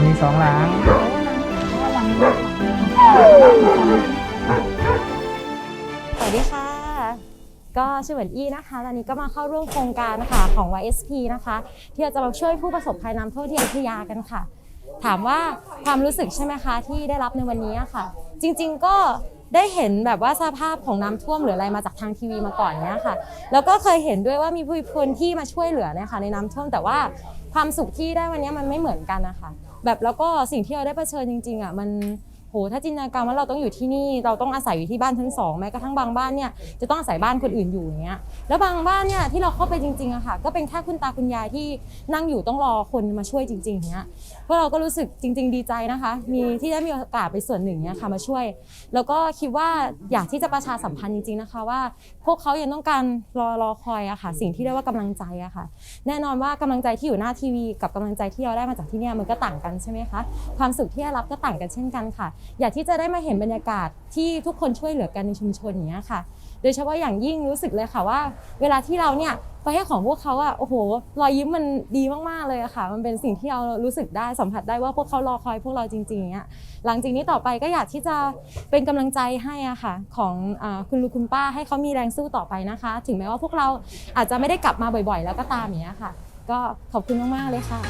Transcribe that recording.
ล้างสวัสดีค่ะ ก็ชื่อเหมือนอี้นะคะตอนนี้ก็มาเข้าร่วมโครงการนะคะของ YSP นะคะ ที่เราจะมาช่วยผู้ประสบภัยน้ำท่วมที่อยุธยากันค่ะ ถามว่าความรู้สึกใช่ไหมคะที่ได้รับในวันนี้ค่ะ จริง ๆ ก็ ได้เห็นแบบว่าสภาพของน้ำท่วมหรืออะไรมาจากทางทีวีมาก่อนเนี้ยค่ะ แล้วก็เคยเห็นด้วยว่ามีผู้คนที่มาช่วยเหลือเนี่ยค่ะในน้ำท่วมแต่ว่าความสุขที่ได้วันนี้มันไม่เหมือนกันนะคะแบบแล้วก็สิ่งที่เราได้เผชิญจริงๆอะมัน โหถ้าจินตนาการว่าเราต้องอยู่ที่นี่เราต้องอาศัยอยู่ที่บ้านชั้นสองแม้กระทั่งบางบ้านเนี่ยจะต้องอาศัยบ้านคนอื่นอยู่อย่างเงี้ยแล้วบางบ้านเนี่ยที่เราเข้าไปจริงๆอะค่ะ ก็เป็นแค่คุณตาคุณยายที่นั่งอยู่ต้องรอคนมาช่วยจริงๆอย่างเงี้ยพวกเราก็รู้สึกจริง ๆ ดีใจนะคะ มีที่ได้มีโอกาสไปส่วนหนึ่งเนี่ยค่ะมาช่วย แล้วก็คิดว่าอยากที่จะประชาสัมพันธ์จริงๆนะคะว่า พวกเขายังต้องการรอรอคอยอะค่ะ สิ่งที่เรียกว่ากำลังใจอะค่ะ แน่นอนว่ากำลังใจที่อยู่หน้าทีวี กับกำลังใจที่เราได้มาจากที่เนี่ยมันก็ต่างกันใช่ไหมคะความสุขที่ได้รับก็ต่างกันเช่นกันค่ะอยากที่จะได้มาเห็นบรรยากาศที่ทุกคนช่วยเหลือกันในชุมชนอย่างเงี้ยค่ะ โดยเฉพาะอย่างยิ่งรู้สึกเลยค่ะว่า เวลาที่เราเนี่ยไปให้ของพวกเขาอะโอ้โห รอยยิ้มมันดีมากๆเลยอะค่ะ มันเป็นสิ่งที่เรารู้สึกได้สัมผัสได้ว่าพวกเขารอคอยพวกเราจริงๆเงี้ยหลังจากนี้ต่อไปก็อยากที่จะเป็นกำลังใจให้อะค่ะของอคุณลุงคุณป้าให้เขามีแรงสู้ต่อไปนะคะ ถึงแม้ว่าพวกเราอาจจะไม่ได้กลับมาบ่อยๆ แล้วก็ตามอย่างเงี้ยค่ะ ก็ขอบคุณมากๆเลยค่ะ